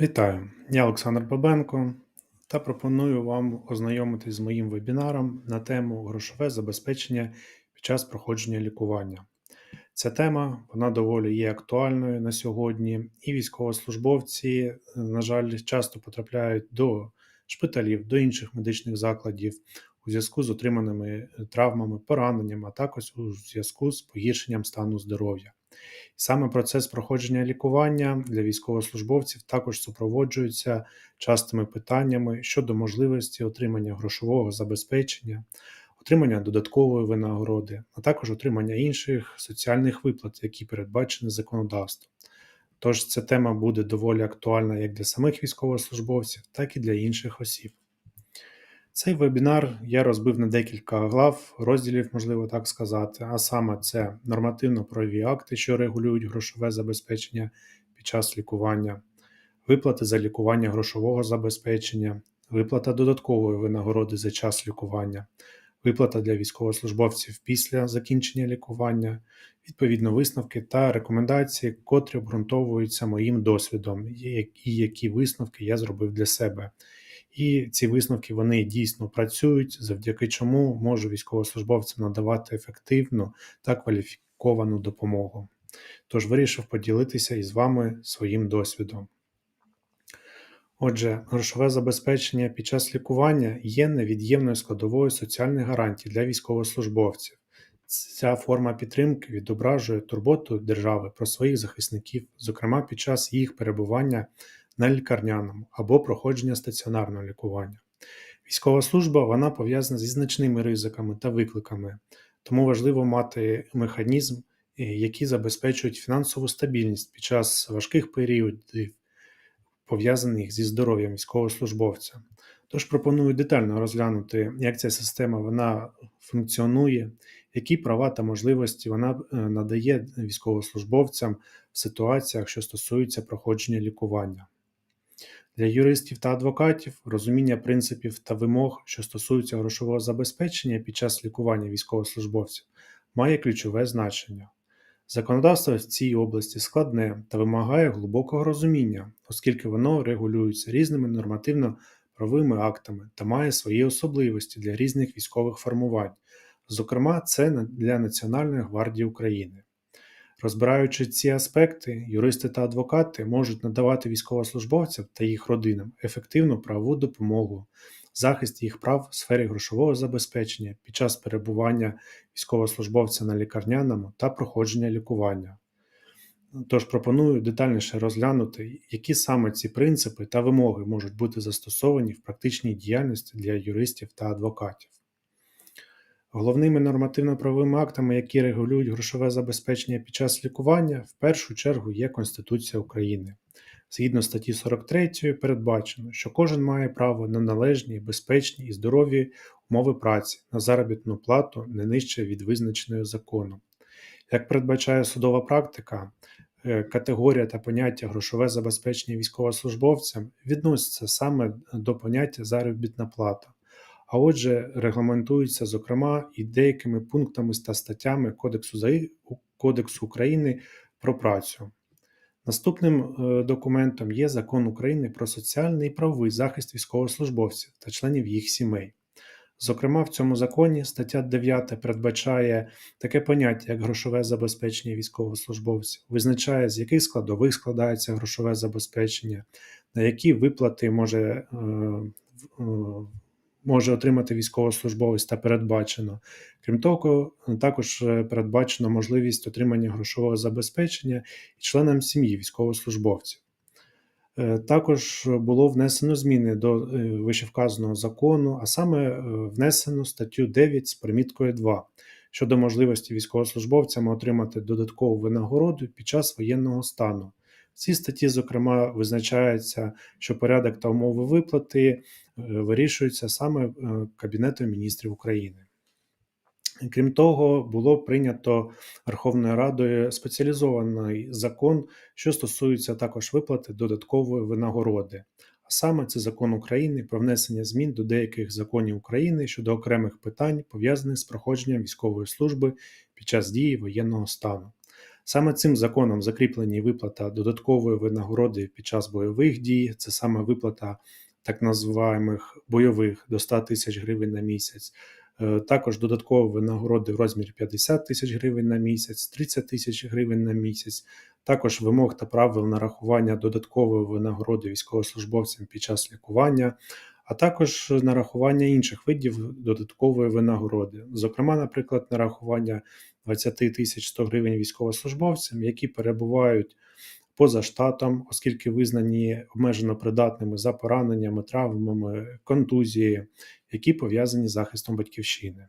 Вітаю, я Олександр Бабенко та пропоную вам ознайомитись з моїм вебінаром на тему грошове забезпечення під час проходження лікування. Ця тема вона доволі є актуальною на сьогодні, і військовослужбовці, на жаль, часто потрапляють до шпиталів, до інших медичних закладів у зв'язку з отриманими травмами, пораненнями, а також у зв'язку з погіршенням стану здоров'я. Саме процес проходження лікування для військовослужбовців також супроводжується частими питаннями щодо можливості отримання грошового забезпечення, отримання додаткової винагороди, а також отримання інших соціальних виплат, які передбачені законодавством. Тож ця тема буде доволі актуальна як для самих військовослужбовців, так і для інших осіб. Цей вебінар я розбив на декілька глав, розділів, можливо так сказати, а саме це нормативно-правові акти, що регулюють грошове забезпечення під час лікування, виплати за лікування грошового забезпечення, виплата додаткової винагороди за час лікування, виплата для військовослужбовців після закінчення лікування, відповідно висновки та рекомендації, котрі обґрунтовуються моїм досвідом, і які висновки я зробив для себе. І ці висновки вони дійсно працюють, завдяки чому можу військовослужбовцям надавати ефективну та кваліфіковану допомогу. Тож вирішив поділитися із вами своїм досвідом. Отже, грошове забезпечення під час лікування є невід'ємною складовою соціальних гарантій для військовослужбовців. Ця форма підтримки відображує турботу держави про своїх захисників, зокрема під час їх перебування на лікарняному або проходження стаціонарного лікування. Військова служба вона пов'язана зі значними ризиками та викликами, тому важливо мати механізм, е, який забезпечують фінансову стабільність під час важких періодів, пов'язаних зі здоров'ям військовослужбовця. Тож пропоную детально розглянути, як ця система вона функціонує, які права та можливості вона е, надає військовослужбовцям в ситуаціях, що стосуються проходження лікування. Для юристів та адвокатів розуміння принципів та вимог, що стосуються грошового забезпечення під час лікування військовослужбовців, має ключове значення. Законодавство в цій області складне та вимагає глибокого розуміння, оскільки воно регулюється різними нормативно-правовими актами та має свої особливості для різних військових формувань, зокрема, це для Національної гвардії України. Розбираючи ці аспекти, юристи та адвокати можуть надавати військовослужбовцям та їх родинам ефективну правову допомогу, захист їх прав в сфері грошового забезпечення під час перебування військовослужбовця на лікарняному та проходження лікування. Тож пропоную детальніше розглянути, які саме ці принципи та вимоги можуть бути застосовані в практичній діяльності для юристів та адвокатів. Головними нормативно-правовими актами, які регулюють грошове забезпечення під час лікування, в першу чергу є Конституція України. Згідно статті 43 передбачено, що кожен має право на належні, безпечні і здорові умови праці, на заробітну плату не нижче від визначеної законом. Як передбачає судова практика, е, категорія та поняття грошове забезпечення військовослужбовцям відносяться саме до поняття заробітна плата а отже, регламентується, зокрема, і деякими пунктами та статтями Кодексу Кодексу України про працю. Наступним е, документом є Закон України про соціальний і правовий захист військовослужбовців та членів їх сімей. Зокрема, в цьому законі стаття 9 передбачає таке поняття, як грошове забезпечення військовослужбовців, визначає, з яких складових складається грошове забезпечення, на які виплати може е, може отримати військовослужбовець та передбачено. Крім того, також е, передбачено можливість отримання грошового забезпечення і членам сім'ї військовослужбовців. Е, також було внесено зміни до е, вищевказаного закону, а саме внесено статтю 9 з приміткою 2 щодо можливості військовослужбовцям отримати додаткову винагороду під час воєнного стану. В цій статті, зокрема, визначається, що порядок та умови виплати вирішуються саме е, Кабінетом міністрів України. Крім того, було прийнято Верховною Радою спеціалізований закон, що стосується також виплати додаткової винагороди. А саме це закон України про внесення змін до деяких законів України щодо окремих питань, пов'язаних з проходженням військової служби під час дії воєнного стану. Саме цим законом закріплені виплата додаткової винагороди під час бойових дій, це саме виплата так називаємих бойових до 100 тисяч гривень на місяць. Е, Також додаткові винагороди в розмірі 50 тисяч гривень на місяць, 30 тисяч гривень на місяць. Також вимог та правил нарахування додаткової винагороди військовослужбовцям під час лікування, а також нарахування інших видів додаткової винагороди. Зокрема, наприклад, нарахування 20 тисяч 100 гривень військовослужбовцям, які перебувають поза штатом, оскільки визнані обмежено придатними за пораненнями, травмами, контузією, які пов'язані з захистом батьківщини.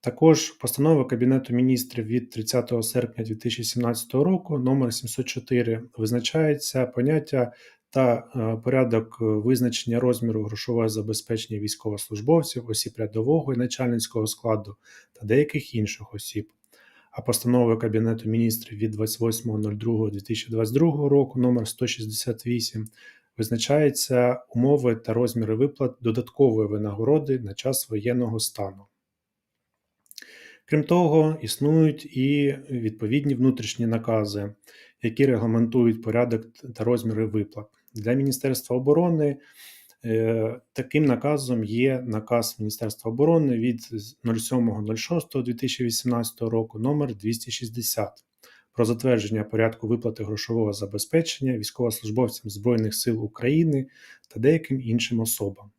Також постанова Кабінету міністрів від 30 серпня 2017 року номер 704 визначається поняття та е, порядок визначення розміру грошового забезпечення військовослужбовців, осіб рядового і начальницького складу та деяких інших осіб. А постановою Кабінету міністрів від 28.02.2022 року номер 168 визначаються умови та розміри виплат додаткової винагороди на час воєнного стану. Крім того, існують і відповідні внутрішні накази, які регламентують порядок та розміри виплат. Для Міністерства оборони таким наказом є наказ Міністерства оборони від 07.06.2018 року номер 260 про затвердження порядку виплати грошового забезпечення військовослужбовцям Збройних сил України та деяким іншим особам.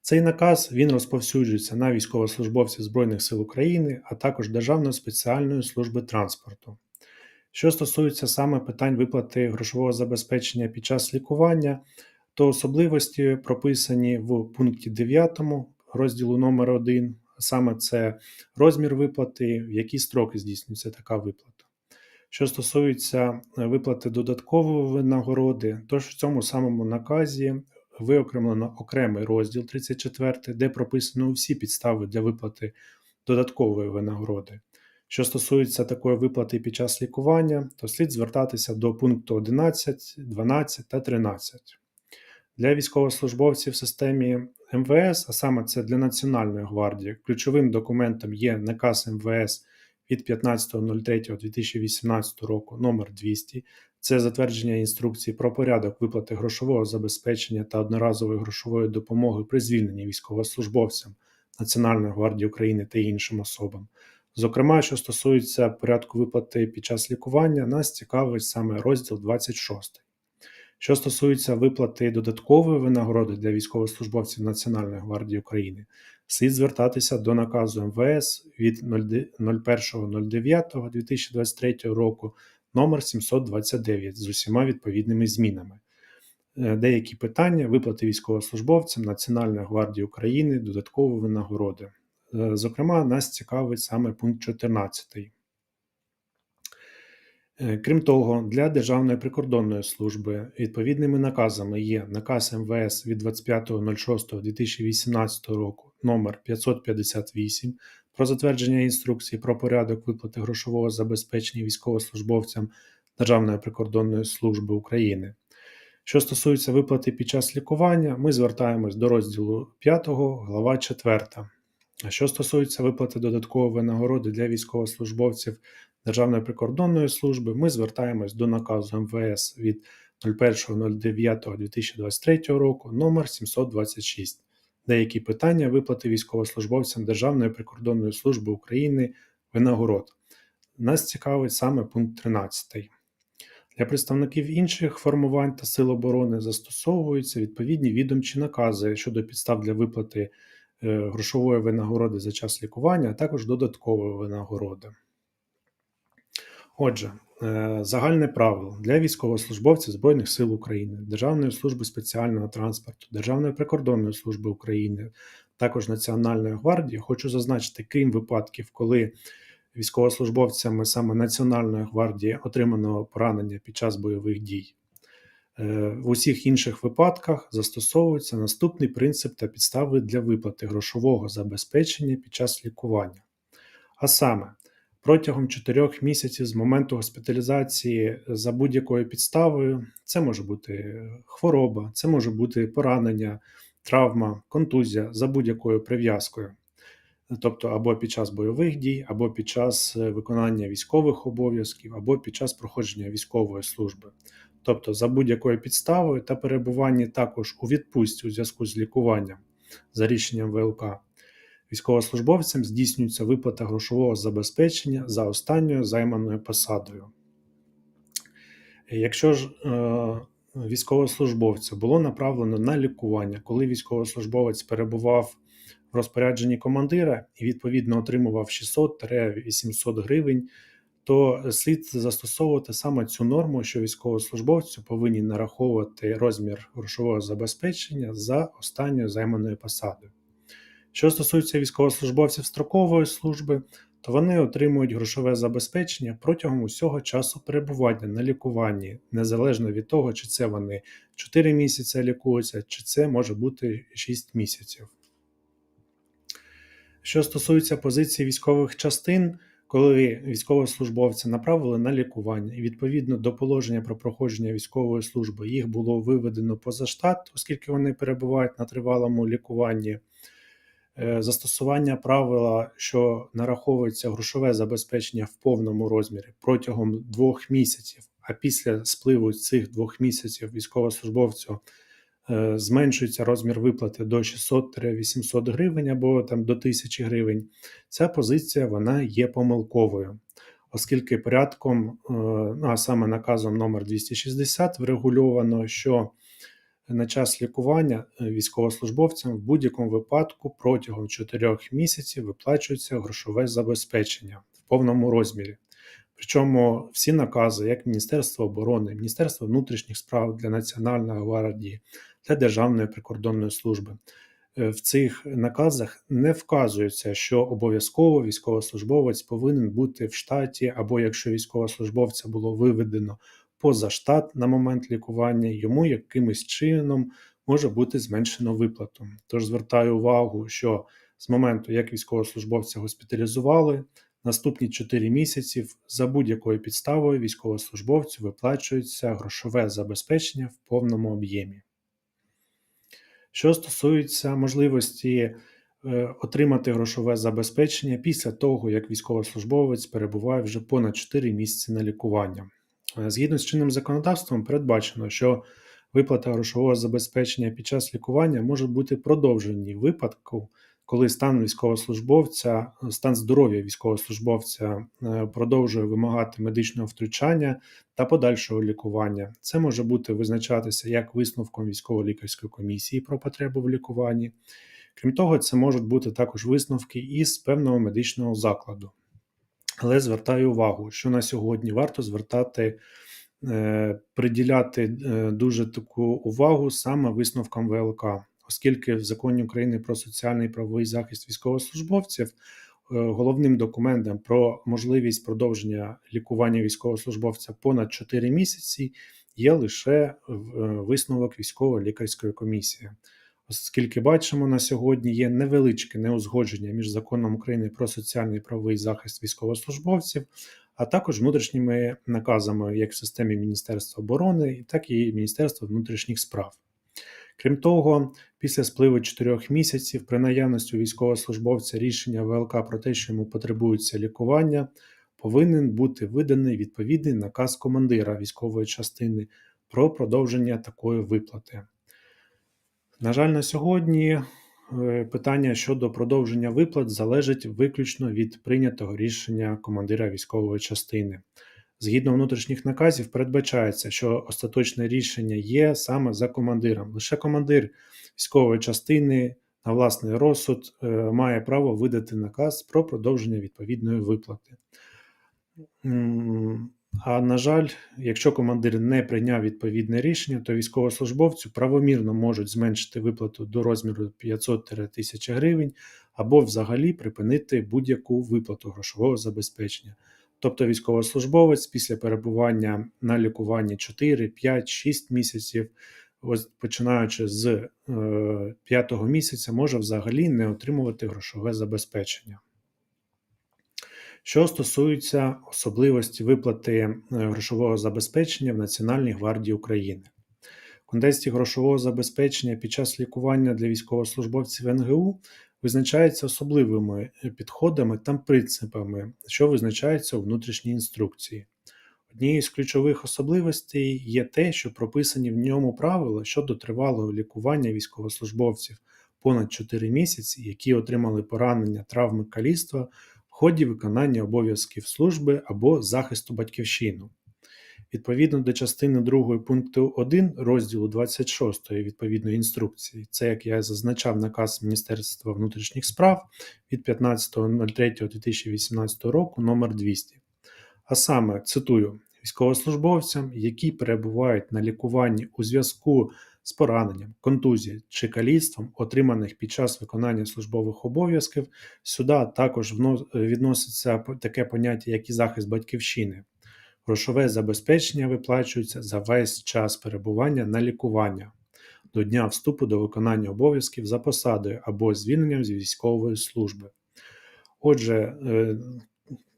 Цей наказ він розповсюджується на військовослужбовців Збройних сил України, а також Державної спеціальної служби транспорту. Що стосується саме питань виплати грошового забезпечення під час лікування, то особливості прописані в пункті 9 розділу номер 1 саме це розмір виплати, в які строки здійснюється така виплата. Що стосується виплати додаткової винагороди, то ж в цьому самому наказі виокремлено окремий розділ 34, де прописано всі підстави для виплати додаткової винагороди. Що стосується такої виплати під час лікування, то слід звертатися до пункту 11, 12 та 13. Для військовослужбовців в системі МВС, а саме це для Національної гвардії, ключовим документом є наказ МВС від 15.03.2018 року номер 200 це затвердження інструкції про порядок виплати грошового забезпечення та одноразової грошової допомоги при звільненні військовослужбовцям Національної гвардії України та іншим особам. Зокрема, що стосується порядку виплати під час лікування, нас цікавить саме розділ 26. Що стосується виплати додаткової винагороди для військовослужбовців Національної гвардії України, слід звертатися до наказу МВС від 01.09.2023 року номер 729 з усіма відповідними змінами. Е, Деякі питання виплати військовослужбовцям Національної гвардії України додаткової винагороди. Е, Зокрема, нас цікавить саме пункт 14. Е, Крім того, для Державної прикордонної служби відповідними наказами є наказ МВС від 25.06.2018 року номер 558 про затвердження інструкції про порядок виплати грошового забезпечення військовослужбовцям Державної прикордонної служби України. Що стосується виплати під час лікування, ми звертаємось до розділу 5, глава 4. А що стосується виплати додаткової винагороди для військовослужбовців Державної прикордонної служби, ми звертаємось до наказу МВС від 01.09.2023 року номер 726 Деякі питання виплати військовослужбовцям Державної прикордонної служби України винагород. Нас цікавить саме пункт 13. Для представників інших формувань та сил оборони застосовуються відповідні відомчі накази щодо підстав для виплати е, грошової винагороди за час лікування, а також додаткової винагороди. Отже, е, загальне правило для військовослужбовців Збройних сил України, Державної служби спеціального транспорту, Державної прикордонної служби України, також Національної гвардії, хочу зазначити, крім випадків, коли військовослужбовцями саме Національної гвардії отримано поранення під час бойових дій. Е, В усіх інших випадках застосовується наступний принцип та підстави для виплати грошового забезпечення під час лікування. А саме, протягом 4 місяців з моменту госпіталізації за будь-якою підставою, це може бути хвороба, це може бути поранення, травма, контузія за будь-якою прив'язкою. тобто або під час бойових дій, або під час е, виконання військових обов'язків, або під час проходження військової служби. Тобто за будь-якою підставою та перебування також у відпустці у зв'язку з лікуванням за рішенням ВЛК. Військовослужбовцям здійснюється виплата грошового забезпечення за останньою займаною посадою. Якщо ж е, військовослужбовця було направлено на лікування, коли військовослужбовець перебував в розпорядженні командира і відповідно отримував 600-800 гривень, то слід застосовувати саме цю норму, що військовослужбовцю повинні нараховувати розмір грошового забезпечення за останньою займаною посадою. Що стосується військовослужбовців строкової служби, то вони отримують грошове забезпечення протягом усього часу перебування на лікуванні, незалежно від того, чи це вони 4 місяці лікуються, чи це може бути 6 місяців. Що стосується позиції військових частин, коли військовослужбовця направили на лікування, і відповідно до положення про проходження військової служби їх було виведено поза штат, оскільки вони перебувають на тривалому лікуванні. Е, застосування правила, що нараховується грошове забезпечення в повному розмірі протягом двох місяців, а після спливу цих двох місяців військовослужбовцю е, зменшується розмір виплати до 600-800 гривень або там до 1000 гривень. Ця позиція вона є помилковою. Оскільки порядком, е, ну, а саме наказом номер 260 врегульовано, що на час лікування е, військовослужбовцям в будь-якому випадку протягом 4 місяців виплачується грошове забезпечення в повному розмірі. Причому всі накази, як Міністерство оборони, Міністерство внутрішніх справ для Національної гвардії, для Державної прикордонної служби, е, в цих наказах не вказується, що обов'язково військовослужбовець повинен бути в штаті, або якщо військовослужбовця було виведено поза штат на момент лікування, йому якимось чином може бути зменшено виплату. Тож звертаю увагу, що з моменту, як військовослужбовця госпіталізували, наступні 4 місяці за будь-якою підставою військовослужбовцю виплачується грошове забезпечення в повному об'ємі. Що стосується можливості е, отримати грошове забезпечення після того, як військовослужбовець перебуває вже понад 4 місяці на лікування. Е, згідно з чинним законодавством, передбачено, що виплата грошового забезпечення під час лікування може бути продовжені в випадку, коли стан військовослужбовця, стан здоров'я військовослужбовця е, продовжує вимагати медичного втручання та подальшого лікування. Це може бути визначатися як висновком військово-лікарської комісії про потребу в лікуванні. Крім того, це можуть бути також висновки із певного медичного закладу. Але звертаю увагу, що на сьогодні варто звертати, е, приділяти е, дуже таку увагу саме висновкам ВЛК, оскільки в законі України про соціальний і правовий захист військовослужбовців. Е, головним документом про можливість продовження лікування військовослужбовця понад 4 місяці є лише висновок військово-лікарської комісії оскільки бачимо, на сьогодні є невеличке неузгодження між законом України про соціальний правовий захист військовослужбовців, а також внутрішніми наказами як в системі Міністерства оборони, так і Міністерства внутрішніх справ. Крім того, після спливу 4 місяців при наявності військовослужбовця рішення ВЛК про те, що йому потребується лікування, повинен бути виданий відповідний наказ командира військової частини про продовження такої виплати. На жаль, на сьогодні е, питання щодо продовження виплат залежить виключно від прийнятого рішення командира військової частини. Згідно внутрішніх наказів, передбачається, що остаточне рішення є саме за командиром. Лише командир військової частини на власний розсуд е, має право видати наказ про продовження відповідної виплати. А на жаль, якщо командир не прийняв відповідне рішення, то військовослужбовцю правомірно можуть зменшити виплату до розміру 500-1000 гривень або взагалі припинити будь-яку виплату грошового забезпечення. Тобто військовослужбовець після перебування на лікуванні 4, 5, 6 місяців, починаючи з 5 е, місяця, може взагалі не отримувати грошове забезпечення. Що стосується особливості виплати е, грошового забезпечення в Національній гвардії України. В контексті грошового забезпечення під час лікування для військовослужбовців НГУ визначається особливими е, підходами та принципами, що визначаються у внутрішній інструкції. Однією з ключових особливостей є те, що прописані в ньому правила щодо тривалого лікування військовослужбовців понад 4 місяці, які отримали поранення травми каліцтва в ході виконання обов'язків служби або захисту батьківщини. Відповідно до частини 2 пункту 1 розділу 26 відповідної інструкції, це, як я зазначав, наказ Міністерства внутрішніх справ від 15.03.2018 року номер 200. А саме, цитую, військовослужбовцям, які перебувають на лікуванні у зв'язку з пораненням, контузією чи каліцтвом, отриманих під час виконання службових обов'язків, сюди також відноситься таке поняття, як і захист батьківщини. Грошове забезпечення виплачується за весь час перебування на лікування до дня вступу до виконання обов'язків за посадою або звільненням з військової служби. Отже, е,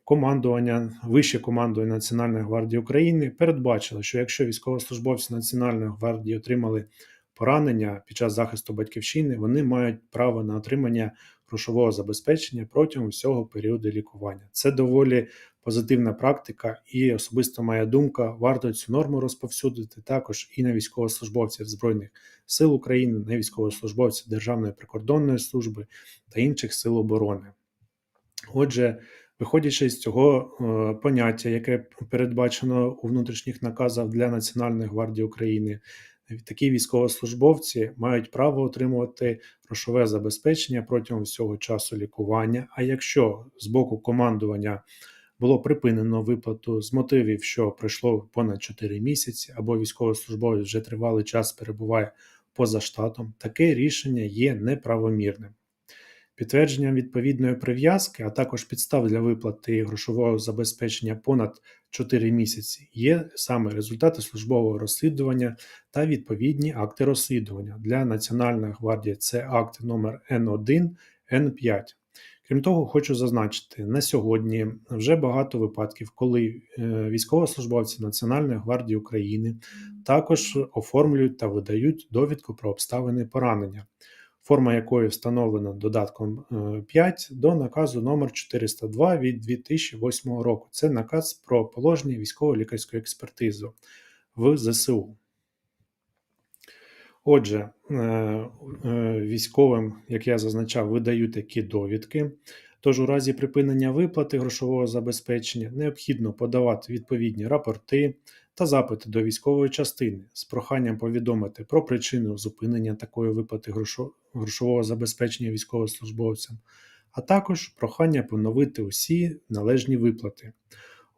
командування, вище командування Національної гвардії України передбачило, що якщо військовослужбовці Національної гвардії отримали поранення під час захисту батьківщини, вони мають право на отримання грошового забезпечення протягом всього періоду лікування. Це доволі позитивна практика, і особисто моя думка, варто цю норму розповсюдити також і на військовослужбовців Збройних сил України, на військовослужбовців Державної прикордонної служби та інших сил оборони. Отже, виходячи з цього е, поняття, яке передбачено у внутрішніх наказах для Національної гвардії України, такі військовослужбовці мають право отримувати грошове забезпечення протягом всього часу лікування. А якщо з боку командування було припинено виплату з мотивів, що пройшло понад 4 місяці, або військовослужбовець вже тривалий час перебуває поза штатом, таке рішення є неправомірним. Підтвердженням відповідної прив'язки, а також підстав для виплати грошового забезпечення понад 4 місяці, є саме результати службового розслідування та відповідні акти розслідування. Для Національної гвардії це акт номер Н1, Н5. Крім того, хочу зазначити, на сьогодні вже багато випадків, коли е, військовослужбовці Національної гвардії України також оформлюють та видають довідку про обставини поранення, форма якої встановлена додатком е, 5 до наказу номер 402 від 2008 року. Це наказ про положення військово-лікарської експертизи в ЗСУ. Отже, е, е, військовим, як я зазначав, видають такі довідки. Тож у разі припинення виплати грошового забезпечення необхідно подавати відповідні рапорти та запити до військової частини з проханням повідомити про причину зупинення такої виплати грошового забезпечення військовослужбовцям, а також прохання поновити усі належні виплати.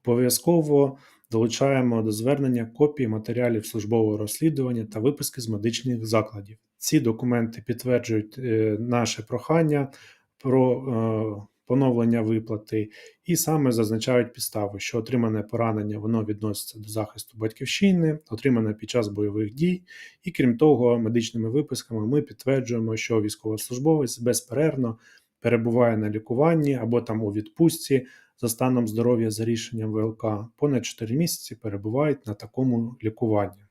Обов'язково долучаємо до звернення копії матеріалів службового розслідування та виписки з медичних закладів. Ці документи підтверджують е, наше прохання про е, поновлення виплати і саме зазначають підстави, що отримане поранення воно відноситься до захисту батьківщини, отримане під час бойових дій, і крім того, медичними виписками ми підтверджуємо, що військовослужбовець безперервно перебуває на лікуванні або там у відпустці за станом здоров'я за рішенням ВЛК, понад 4 місяці перебувають на такому лікуванні.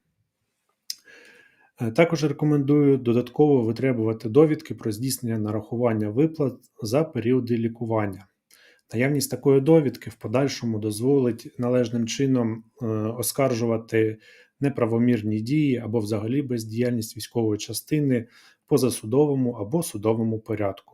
Е, Також рекомендую додатково витребувати довідки про здійснення нарахування виплат за періоди лікування. Наявність такої довідки в подальшому дозволить належним чином е, оскаржувати неправомірні дії або взагалі бездіяльність військової частини в позасудовому або судовому порядку.